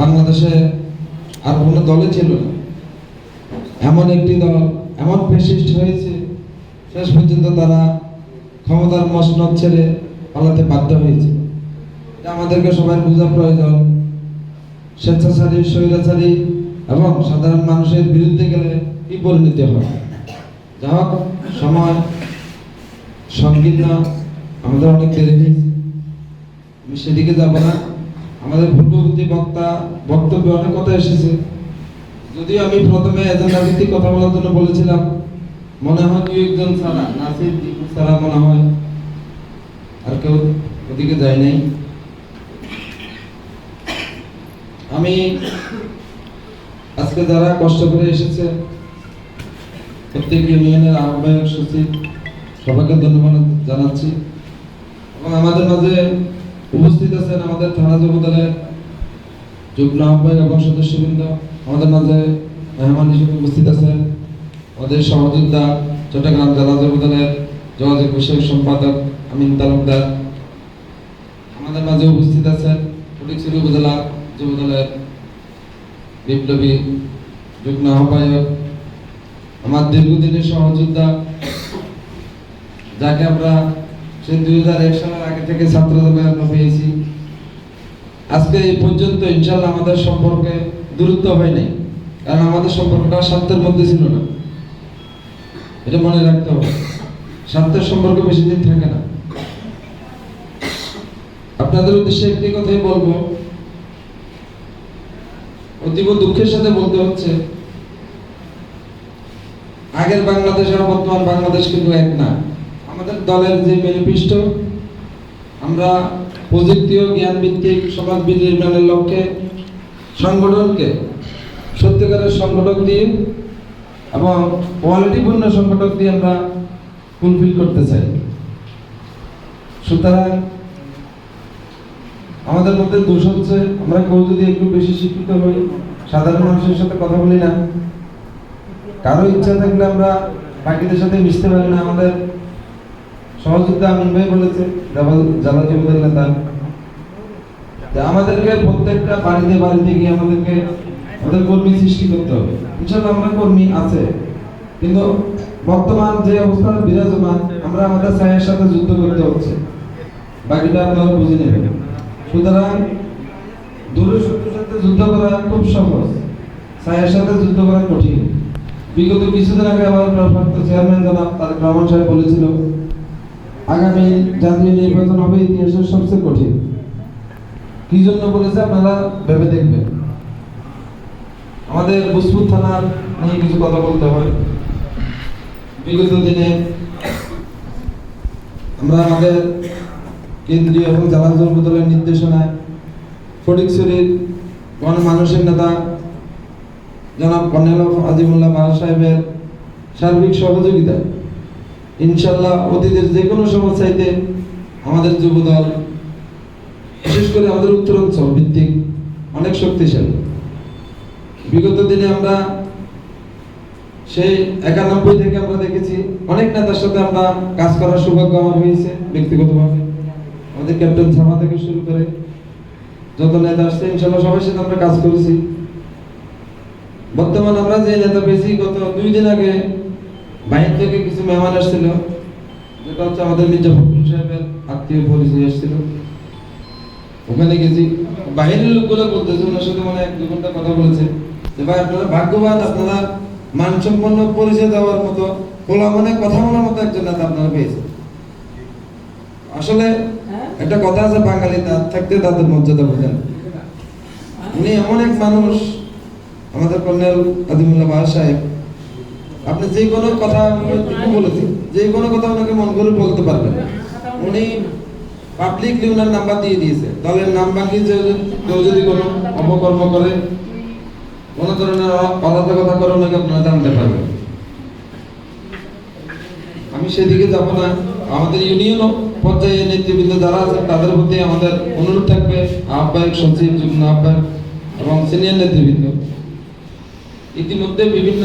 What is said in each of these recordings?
বাংলাদেশে আর কোনো দলে ছিল না। এমন একটি দল, এমন ফেসিস্ট হয়েছে, শেষ পর্যন্ত তারা ক্ষমতার মসনদ ছেড়ে পালাতে বাধ্য হয়েছে। আমাদেরকে সবাই বোঝা প্রয়োজন। স্বেচ্ছাচারী, স্বৈরাচারী এবং সাধারণ মানুষের বিরুদ্ধে গেলে কি পরিণতি হয় যা হোক, সময় সংকীর্ণ আমাদের অনেক দেরি আমি সেদিকে যাব না। আমাদের পূর্ববর্তী বক্তা বক্তব্যে অনেক কথা এসেছে। যদিও আমি প্রথমে এজেন্ডা ভিত্তিক কথা বলার জন্য বলেছিলাম, মনে হয় দুই একজন ছাড়া, নাসির দীপু ছাড়া মনে হয় আর কেউ ওদিকে যায় নাই। আমি আজকে যারা কষ্ট করে এসেছে প্রত্যেক ইউনিয়নের আহ্বায়ক সচিব, সবাইকে ধন্যবাদ জানাচ্ছি। এবং আমাদের মাঝে উপস্থিত আছেন আমাদের থানা যুবদলের যুগ্ম আহ্বায়ক এবং সদস্যবৃন্দ, আমাদের মাঝে মেহমান হিসেবে উপস্থিত আছেন আমাদের সহযোদ্ধা চট্টগ্রাম জেলা যুবদলের যোগাযোগ বিষয়ক সম্পাদক আমিন তালুকদার। আমাদের মাঝে উপস্থিত আছেন ফটিকছড়ি উপজেলা যুবদলের বিপ্লবী যুগ্ম আহ্বায়ক, আমার দীর্ঘদিনের সহযোদ্ধা, যাকে আমরা সেই দুই হাজার এক সালের আগে থেকে ছাত্র পেয়েছি। আজকে এই পর্যন্ত ইনশাল্লাহ আমাদের সম্পর্কে দূরত্ব হয় নাই, কারণ আমাদের সম্পর্কটা স্বার্থের মধ্যে ছিল না। এটা মনে রাখতে হবে। স্বার্থের সম্পর্ক বেশি দিন থাকে না। আপনাদের উদ্দেশ্যে একটি কথাই বলব। অতীব দুঃখের সাথে বলতে হচ্ছে, আগের বাংলাদেশ আর বর্তমান বাংলাদেশ কিন্তু এক না। আমাদের দলের যে ম্যানিফেস্টো আমরা প্রযুক্তি ও জ্ঞান ভিত্তিক সমাজ বিনির্মাণের লক্ষ্যে সংগঠনকে সত্যিকারের সংগঠক দিয়ে এবং কোয়ালিটিপূর্ণ সংগঠক দিয়ে আমরা ফুলফিল করতে চাই। সুতরাং আমাদের মধ্যে দোষ হচ্ছে, আমরা কেউ যদি একটু বেশি শিক্ষিত হই, সাধারণ মানুষের সাথে কথা বলি না। কারও ইচ্ছা থাকলে আমরা বাকিদের সাথে মিশতে পারি না, আমাদের সহযোদ্ধা আমিন ভাই বলেছে জ্বালা যুবদের নেতা। আমাদেরকে প্রত্যেকটা বাড়িতে বাড়িতে গিয়ে আমাদেরকে আমাদের কর্মী সৃষ্টি করতে হবে। ইনশাল্লাহ আমরা কর্মী আছে। কিন্তু বর্তমান যে অবস্থা বিরাজমান, আমরা আমাদের ছায়ের সাথে যুদ্ধ করতে হচ্ছে। বাকিটা আপনারা বুঝে নেবেন। সুতরাং দূরের শত্রুর সাথে যুদ্ধ করা খুব সহজ। ছায়ের সাথে যুদ্ধ করা কঠিন। বিগত কিছুদিন আগে আমার ভারপ্রাপ্ত চেয়ারম্যান জনাব তারেক রহমান সাহেব বলেছিল আগামী জাতীয় নির্বাচন হবে ইতিহাসের সবচেয়ে কঠিন। কি জন্য বলেছে আপনারা ভেবে দেখবেন। আমাদের বুসপুর থানার নিয়ে কিছু কথা বলতে হয়। বিগত দিনে আমরা আমাদের কেন্দ্রীয় এবং জেলা দলের নির্দেশনায় ফটিকছড়ির মানুষের নেতা জনাব কর্নেল আজিমুল্লাহ বাহা সাহেবের সার্বিক সহযোগিতায় ইনশাল্লাহ অতীতের যে কোনো সমস্যাইতে আমাদের যুব দল বিশেষ করে আমাদের উত্তরাঞ্চল ভিত্তিক, অনেক শক্তিশালী। বিগত দিনে আমরা সেই একানব্বই থেকে আমরা দেখেছি, অনেক নেতার সাথে আমরা কাজ করার সৌভাগ্য আমার হয়েছে ব্যক্তিগতভাবে। আমাদের ক্যাপ্টেন ছামা থেকে শুরু করে যত নেতা আসছে ইনশাল্লাহ সবার সাথে আমরা কাজ করেছি। বর্তমান আমরা যে নেতা পেয়েছি, গত দুই দিন আগে বাইরে থেকে কিছু মেহমান আসছিল যেটা হচ্ছে আমাদের মির্জা ফখরুল সাহেবের আত্মীয় পরিচয় আসছিল ওখানে গেছি। বাইরের লোকগুলো বলতেছে ওনার সাথে মানে এক দু ঘণ্টা কথা বলেছে। যে ভাই আপনারা ভাগ্যবান আপনারা মানসম্পন্ন পরিচয় দেওয়ার মতো খোলা মানে কথা বলার মতো একজন নেতা আপনারা পেয়েছেন। আসলে একটা কথা আছে বাঙালি দাঁত থাকতে তাদের মর্যাদা বোঝেন। উনি এমন এক মানুষ আমাদের কর্নেল আদিমুল্লাহ বাহা সাহেব আপনি যে কোনো কথা বলেছি, যে কোনো কথা ওনাকে মন করে বলতে পারবেন। উনি পাবলিকলি ওনার নাম্বার দিয়ে দিয়েছে। দলের নাম ভাঙিয়ে যে কেউ যদি কোনো অপকর্ম করে, কোনো ধরনের কথা করে, ওনাকে আপনারা জানতে পারবেন। আমি সেদিকে যাব না। আমাদের ইউনিয়ন পর্যায়ে নেতৃবৃন্দ যারা আছেন, তাদের প্রতি আমাদের অনুরোধ থাকবে। আহ্বায়ক সচিব, যুগ্ম আহ্বায়ক এবং সিনিয়র নেতৃবৃন্দ। ইতিমধ্যে বিভিন্ন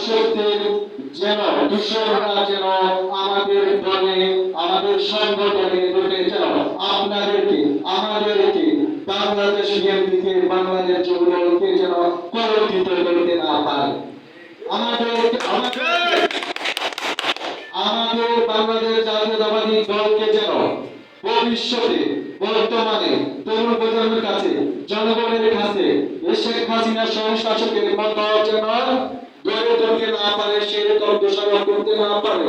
তাদের অপশক্তির যেন দূষণরা যেন আমাদের দলে আমাদের সংগঠনে ঢুকে যেন, আপনাদেরকে, আমাদেরকে বাংলাদেশ বিএনপিকে, বাংলাদেশ যুবদলকে যেন কলঙ্কিত করতে না পারে। আমাদের আমাদের বাংলাদেশ জাতীয়তাবাদী দলকে যেন ভবিষ্যতে বর্তমানে তরুণ প্রজন্মের কাছে, জনগণের কাছে শেখ হাসিনা সহশাসকের মতো যেন গড়ে তুলতে না পারে সেরকম দোষারোপ করতে না পারে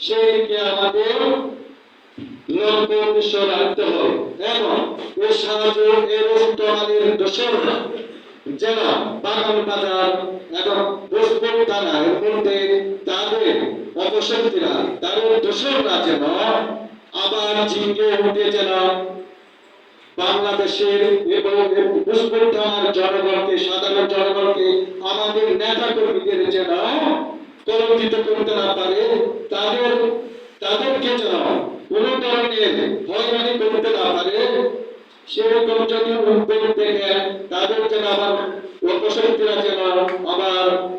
সেই দিকে আমাদের এবং এর সাহায্য এর আমাদের দোষররা বাগান বাজার এবং দোষররা যেন বাংলাদেশের জনগণকে সাধারণ জনগণকে আমাদের নেতা কর্মীদের যেন কলঙ্কিত করতে না পারে তাদের তাদেরকে যেন কোন ধরনের হয়রানি করতে না পারে সেরকম যদি উদ্যোগ থেকে তাদের যেন আবার অপশক্তিরা যেন আবার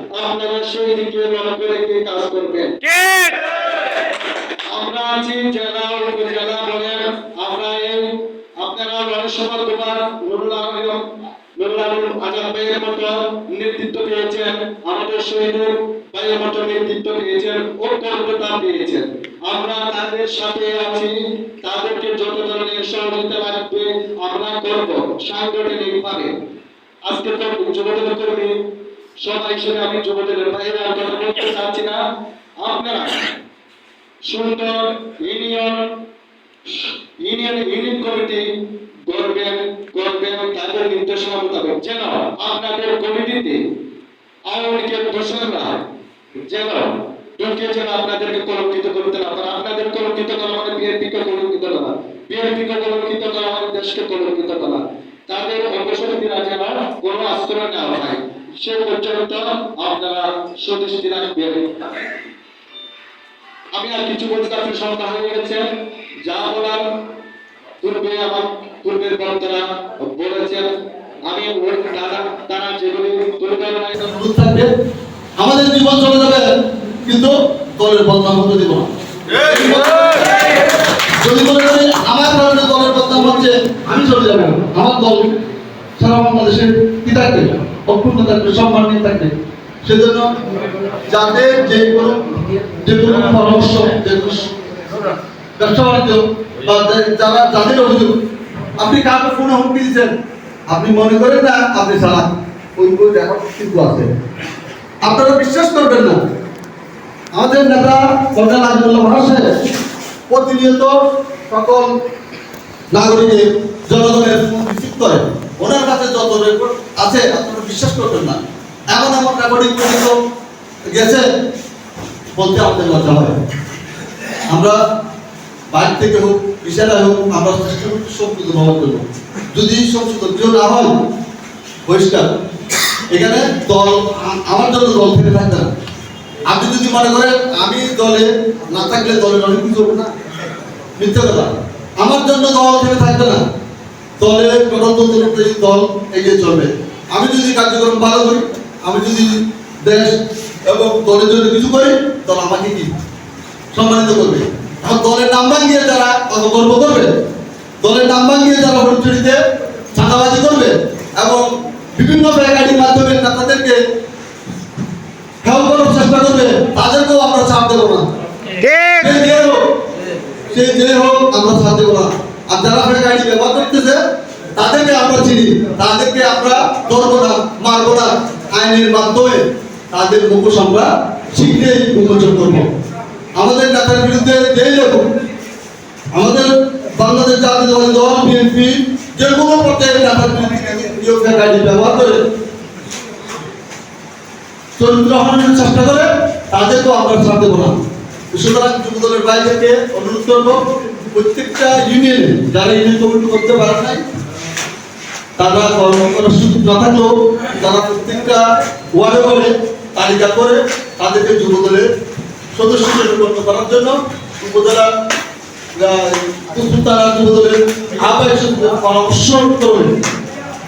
আপনারা সেই দিকে লক্ষ্য রেখে কাজ করবেন? আমরা আছি জেলা উপজেলা বলেন আমরা এই আপনারা রণসভা তোমার নুরুল আলম নুরুল আলম আজাদ ভাইয়ের মতো নেতৃত্ব পেয়েছেন আমাদের শহীদুল ভাইয়ের মতো নেতৃত্ব পেয়েছেন ঐক্যবদ্ধতা পেয়েছেন আমরা তাদের সাথে আছি তাদেরকে যত ধরনের সহযোগিতা লাগবে আমরা করব সাংগঠনিক ভাবে আজকে তো যুবদল কর্মী সবাই হিসেবে আমি যুবদলের বাইরে আর কথা বলতে চাচ্ছি না। আপনারা সুন্দর ইউনিয়ন ইউনিয়ন ইউনিয়ন কমিটি করবেন করবেন তাদের নির্দেশনা মোতাবেক। যেন আপনাদের কমিটিতে আওয়ামী লীগের যেন ঢুকে যেন আপনাদেরকে কলঙ্কিত করতে না পারে। আপনাদের কলঙ্কিত করা মানে বিএনপিকে কলঙ্কিত করা। বিএনপিকে কলঙ্কিত করা মানে দেশকে কলঙ্কিত করা। তাদের অপশক্তিরা যেন কোনো আশ্রয় না হয়। সে পর্যন্ত আপনারা সুদৃষ্টি রাখবেন আমি আর কিছু বলতে চাচ্ছি সন্ধ্যা হয়ে গেছে। যা বলার পূর্বে আমার পূর্বের বক্তারা বলেছেন। আমি ওই তারা তারা যেগুলি থাকবে। আমাদের জীবন চলে যাবে কিন্তু দলের বদনাম হতে দিব না। যদি করি আমার কারণে দলের বদনাম হচ্ছে আমি চলে যাব। আমার দল সারা বাংলাদেশের কি থাকবে অক্ষুণ্ণ থাকবে সম্মান নিয়ে থাকবে সেজন্য যাদের যে কোনো যে কোনো পরামর্শ যে কোনো বা যারা যাদের অভিযোগ, আপনি কাউকে ফোনে হুমকি দিচ্ছেন, আপনি মনে করেন না আপনি সারা ওই ওই রেকর্ড কিন্তু আছে। আপনারা বিশ্বাস করবেন না। আমাদের নেতা কর্নেল আজিমুল্লাহ মহাশয় প্রতিনিয়ত সকল নাগরিকের জনগণের করে। ওনার কাছে যত রেকর্ড আছে, আপনারা বিশ্বাস করবেন না। এমন এমন রেকর্ডিং পর্যন্ত গেছে, বলতে আমাদের লজ্জা হয়। আমরা বাইরে থেকে হোক ইশারা হোক, আমরা চেষ্টা করছি ব্যবহার করব। যদি সংযুক্ত কেউ না হয়, বহিষ্কার। এখানে দল, আমার জন্য দল থেকে থাকবে না আপনি যদি মনে করেন, আমি দলে না থাকলে দলের অনেক কিছু হবে না। মিথ্যা কথা। আমার জন্য দল থেকে থাকবে না। দলের গণতন্ত্র দল এগিয়ে চলবে। আমি যদি কার্যক্রম ভালো করি আমি যদি দেশ এবং দলের জন্য কিছু করি দল আমাকে কি সম্মানিত করবে? এখন দলের নাম ভাঙিয়ে যারা অত গর্ব করবে দলের নাম ভাঙিয়ে যারা হরিচুরিতে চাঁদাবাজি করবে এবং বিভিন্ন ব্যাগাড়ির মাধ্যমে নেতাদেরকে হেল্প করার চেষ্টা করবে তাদেরকেও আমরা চাপ দেবো না। সে যে হোক আমরা ছাড় দেবো না। আর যারা ফের গাড়ি ব্যবহার করতেছে তাদেরকে আমরা চিনি, তাদেরকে আমরা ধরবো না, মারবো না। আইনের মাধ্যমে তাদের মুখোশ আমরা শীঘ্রই উন্মোচন করব। আমাদের নেতার বিরুদ্ধে যেই লোক আমাদের বাংলাদেশ জাতীয়তাবাদী দল বিএনপি যে কোনো পর্যায়ে নেতার বিরুদ্ধে গাড়ি ব্যবহার করে। চরিত্র হরণের চেষ্টা করে, তাদেরকেও আমরা ছাড় দেবো না। সুতরাং যুবদলের বাইরেকে অনুরোধ করব, প্রত্যেকটা ইউনিয়নে যারা ইউনিয়ন কমিটি করতে পারে নাই তারা কর্ম করার সুযোগ না থাকলেও তারা প্রত্যেকটা ওয়ার্ডে ওয়ার্ডে তালিকা করে তাদেরকে যুবদলের সদস্য গণ্য করার জন্য উপজেলা তারা যুবদলের আহ্বায়ক পরামর্শ করবেন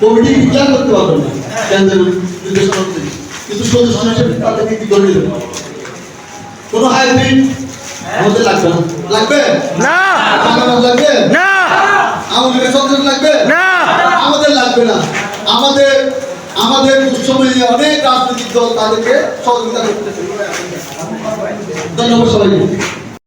কমিটি ক্লিয়ার করতে পারবেন না। কেন্দ্রের নির্দেশনা কিন্তু সদস্য হিসেবে তাদেরকে কি করে দেবেন কোনো হাইব্রিড আমাদের লাগবে না। লাগবে? না লাগবে? না! আমাদের সন্তান লাগবে? না। আমাদের লাগবে না। আমাদের আমাদের দুঃসময়ে অনেক রাজনৈতিক দল তাদেরকে সহযোগিতা করতেছে ধন্যবাদ সবাইকে।